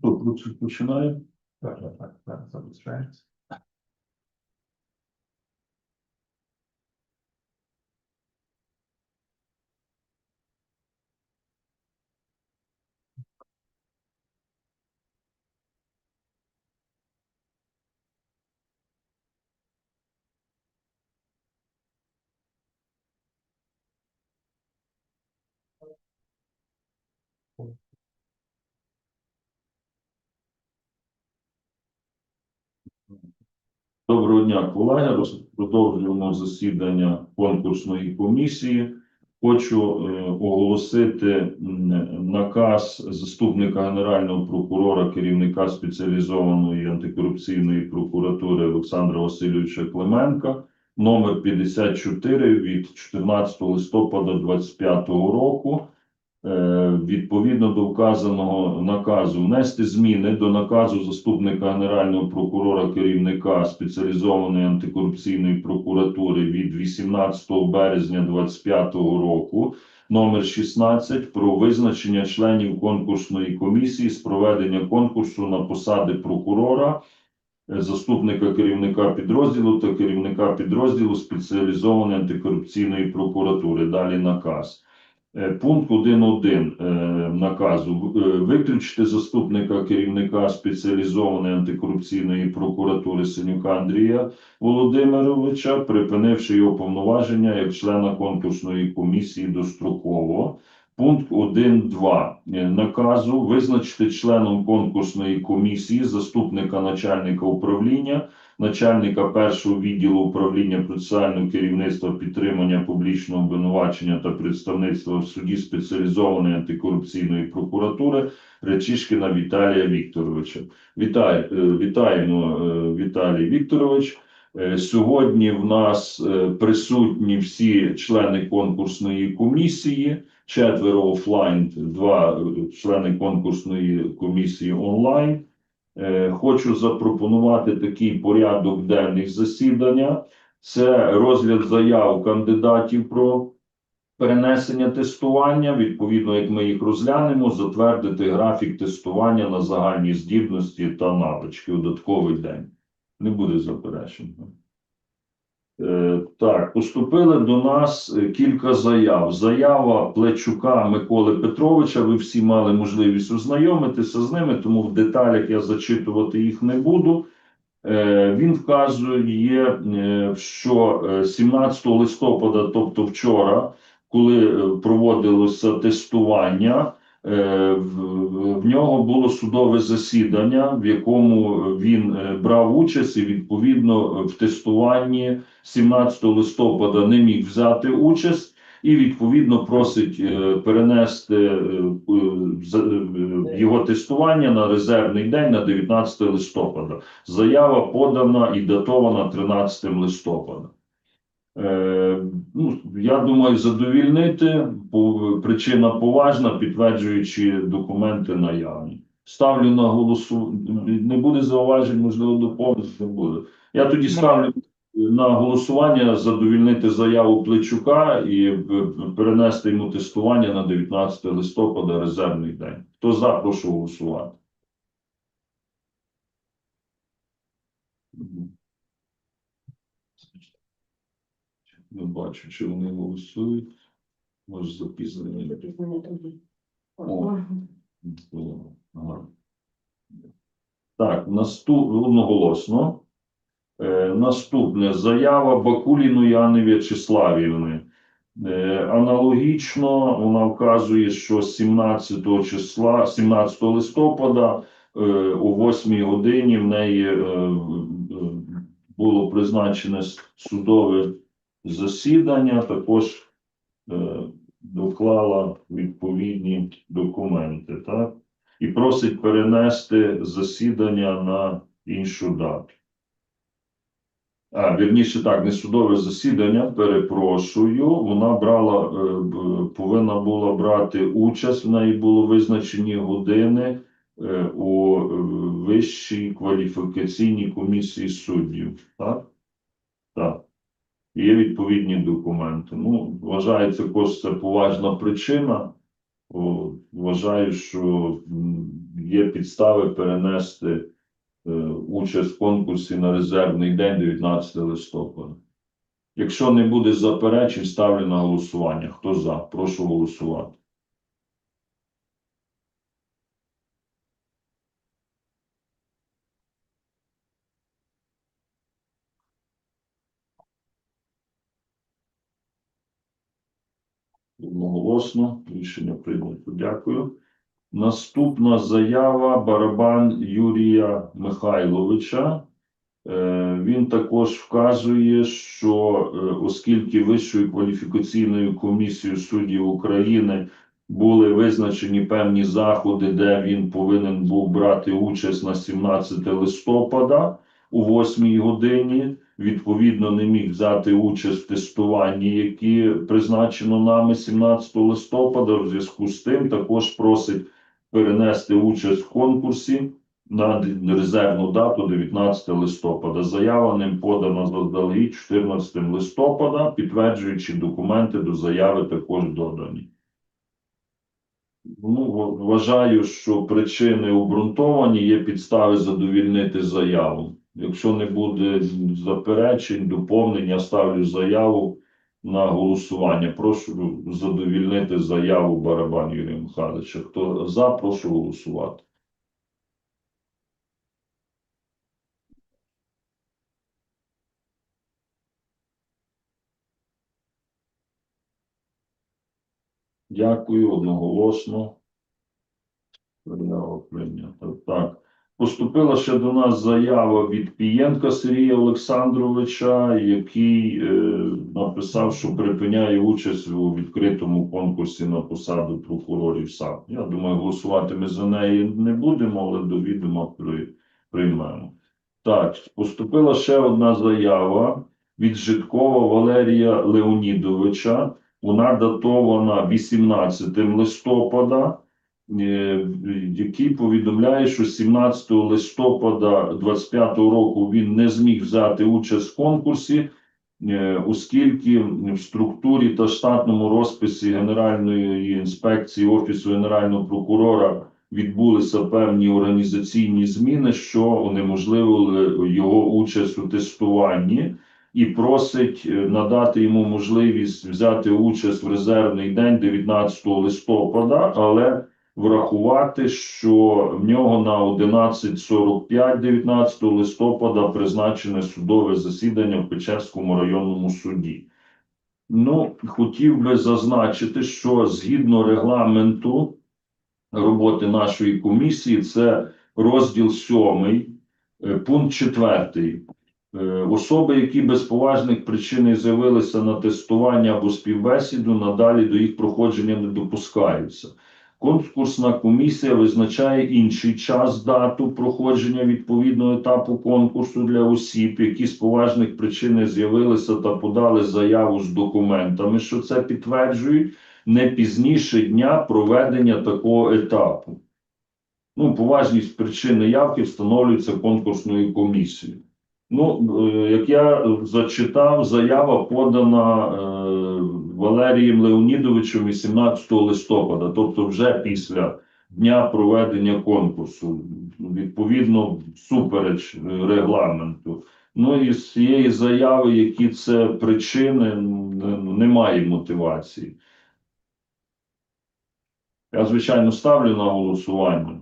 Хто про- починає? Так, так, так, так, забезпечується. Доброго дня, колеги. Продовжуємо засідання конкурсної комісії. Хочу е, оголосити наказ заступника генерального прокурора, керівника спеціалізованої антикорупційної прокуратури Олександра Васильовича Клименка, номер 54 від 14 листопада 2025 року. Е, Відповідно до вказаного наказу внести зміни до наказу заступника генерального прокурора керівника спеціалізованої антикорупційної прокуратури від 18 березня 2025 року номер 16 про визначення членів конкурсної комісії з проведення конкурсу на посади прокурора, е, заступника керівника підрозділу та керівника підрозділу спеціалізованої антикорупційної прокуратури. Далі наказ. Е, Пункт 1.1 е, наказу е, виключити заступника керівника спеціалізованої антикорупційної прокуратури Синюка Андрія Володимировича, припинивши його повноваження як члена конкурсної комісії достроково. Пункт 1.2 е, наказу визначити членом конкурсної комісії заступника начальника управління начальника першого відділу управління процесуального керівництва підтримання публічного обвинувачення та представництва в суді спеціалізованої антикорупційної прокуратури Речишкіна Віталія Вікторовича. Вітаю, е, вітаємо, е, Віталій Вікторович. Е, Сьогодні в нас е, присутні всі члени конкурсної комісії, четверо офлайн, два е, члени конкурсної комісії онлайн. Хочу запропонувати такий порядок денних засідання. Це розгляд заяв кандидатів про перенесення тестування. Відповідно, як ми їх розглянемо, затвердити графік тестування на загальні здібності та навички у додатковий день. Не буде заперечень. Е, Так, поступили до нас е, кілька заяв. Заява Плечука Миколи Петровича. Ви всі мали можливість ознайомитися з ними, тому в деталях я зачитувати їх не буду. Е, Він вказує, що е, 17 листопада, тобто вчора, коли проводилося тестування, в, в нього було судове засідання, в якому він е, брав участь і відповідно в тестуванні 17 листопада не міг взяти участь. І відповідно просить е, перенести е, е, е, його тестування на резервний день на 19 листопада. Заява подана і датована 13 листопада. Е, ну, я думаю, задовільнити причина поважна, підтверджуючи документи наявні. Ставлю на голосу. Не буде зауважень, можливо, доповнити не буде. Я тоді ставлю на голосування задовільнити заяву Плечука і е, перенести йому тестування на 19 листопада резервний день. Хто за, прошу голосувати. Не бачу, чи вони голосують. Може, запізнення. О. було. Ага. Так, наступ... одноголосно. Е, наступне заява Бакуліну Яни В'ячеславівни. Е, аналогічно вона вказує, що 17 числа, 17 листопада е, о 8 годині в неї е, було призначене судове засідання. Також е, доклала відповідні документи, так? І просить перенести засідання на іншу дату. А, вірніше так, не судове засідання, перепрошую. Вона брала, е, повинна була брати участь, в неї було визначені години е, у е, вищій кваліфікаційній комісії суддів. Так? Є відповідні документи. Ну, вважаю, також це поважна причина. О, вважаю, що є підстави перенести е, участь в конкурсі на резервний день 19 листопада. Якщо не буде заперечень, ставлю на голосування. Хто за? Прошу голосувати. Одноголосно. Рішення прийнято. Дякую. Наступна заява барабан Юрія Михайловича. Е, Він також вказує, що е, оскільки Вищою кваліфікаційною комісією суддів України були визначені певні заходи, де він повинен був брати участь на 17 листопада о 8 годині. Відповідно, не міг взяти участь в тестуванні, які призначено нами 17 листопада. В зв'язку з тим також просить перенести участь в конкурсі на резервну дату 19 листопада. Заява ним подана заздалегідь 14 листопада, підтверджуючи документи до заяви також додані. Ну, вважаю, що причини обґрунтовані, є підстави задовільнити заяву. Якщо не буде заперечень, доповнення, ставлю заяву на голосування. Прошу задовільнити заяву Барабан Юрія Михайловича. Хто за, прошу голосувати. Дякую, одноголосно. Заява прийнята. Так. Поступила ще до нас заява від Пієнка Сергія Олександровича, який е, написав, що припиняє участь у відкритому конкурсі на посаду прокурорів САП. Я думаю, голосувати ми за неї не будемо, але до відома при, приймемо. Так, поступила ще одна заява від Житкова Валерія Леонідовича. Вона датована 18 листопада який повідомляє, що 17 листопада 25 року він не зміг взяти участь в конкурсі, е, оскільки в структурі та штатному розписі Генеральної інспекції Офісу Генерального прокурора відбулися певні організаційні зміни, що унеможливили його участь у тестуванні. І просить е, надати йому можливість взяти участь в резервний день 19 листопада, але врахувати, що в нього на 11.45 19 листопада призначене судове засідання в Печерському районному суді. Ну, хотів би зазначити, що згідно регламенту роботи нашої комісії, це розділ 7, е, пункт 4. Особи, які без поважних причин з'явилися на тестування або співбесіду, надалі до їх проходження не допускаються. Конкурсна комісія визначає інший час, дату проходження відповідного етапу конкурсу для осіб, які з поважних причин з'явилися та подали заяву з документами, що це підтверджують, не пізніше дня проведення такого етапу. Ну, поважність причини явки встановлюється конкурсною комісією. Ну, е, як я зачитав, заява подана е, Валерієм Леонідовичем 18 листопада, тобто вже після дня проведення конкурсу, відповідно, супереч е, регламенту. Ну і з цієї заяви, які це причини, немає мотивації. Я, звичайно, ставлю на голосування,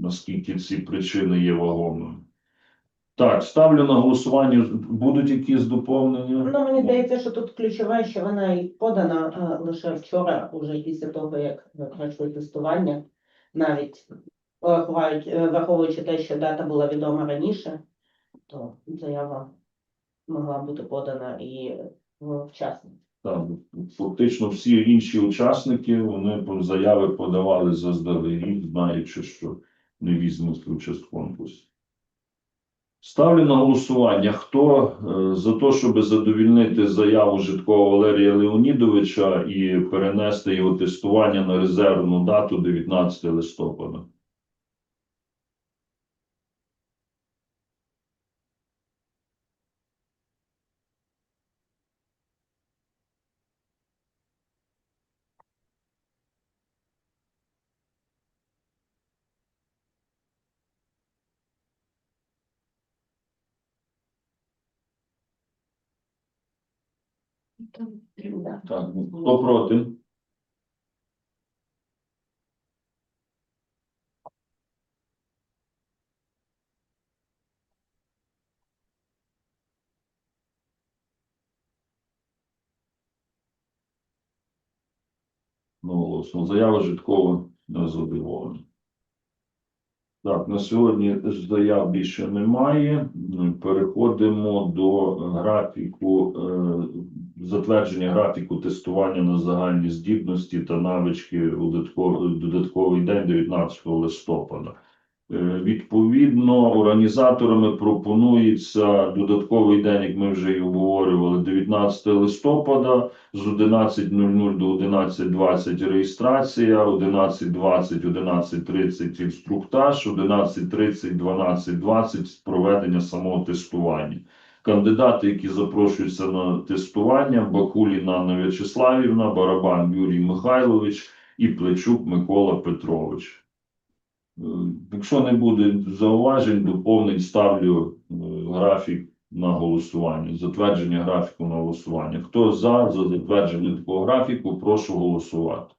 наскільки ці причини є вагомими. Так, ставлю на голосування. Будуть якісь доповнення? Ну, мені здається, що тут ключове, що вона і подана е, лише вчора, уже після того, як пройшло тестування, навіть е, враховуючи те, що дата була відома раніше, то заява могла бути подана і е, вчасно. Так, фактично всі інші учасники вони заяви подавали заздалегідь, знаючи, що не візьмуть участь в конкурсі. Ставлю на голосування. Хто е, за те, щоб задовільнити заяву Житкова Валерія Леонідовича і перенести його тестування на резервну дату 19 листопада? Да. Так, хто проти? Ну, голосно. Заява Житкова не задоволена. Так, на сьогодні заяв більше немає. Переходимо до графіку, е, затвердження графіку тестування на загальні здібності та навички у додатковий, день 19 листопада. Е, Відповідно, організаторами пропонується додатковий день, як ми вже і обговорювали, 19 листопада з 11.00 до 11.20 реєстрація, 11.20, 11.30 інструктаж, 11.30, 12.20 проведення самого тестування. Кандидати, які запрошуються на тестування, Бакуліна Анна В'ячеславівна, Барабан Юрій Михайлович і Плечук Микола Петрович. Е, Якщо не буде зауважень, доповнень ставлю е, графік на голосування, затвердження графіку на голосування. Хто за, за затвердження такого графіку, прошу голосувати.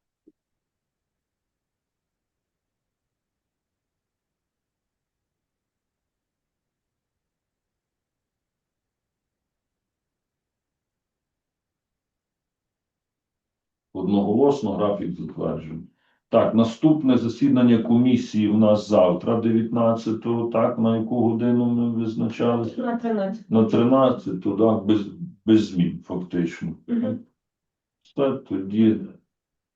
Одноголосно графік затверджений. Так, наступне засідання комісії в нас завтра, 19-го, так, на яку годину ми визначали? На 13. На 13, так, без, без змін, фактично. Мгм. Все, тоді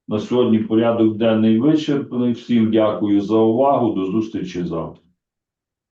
на сьогодні порядок денний вичерпаний. Всім дякую за увагу. До зустрічі завтра.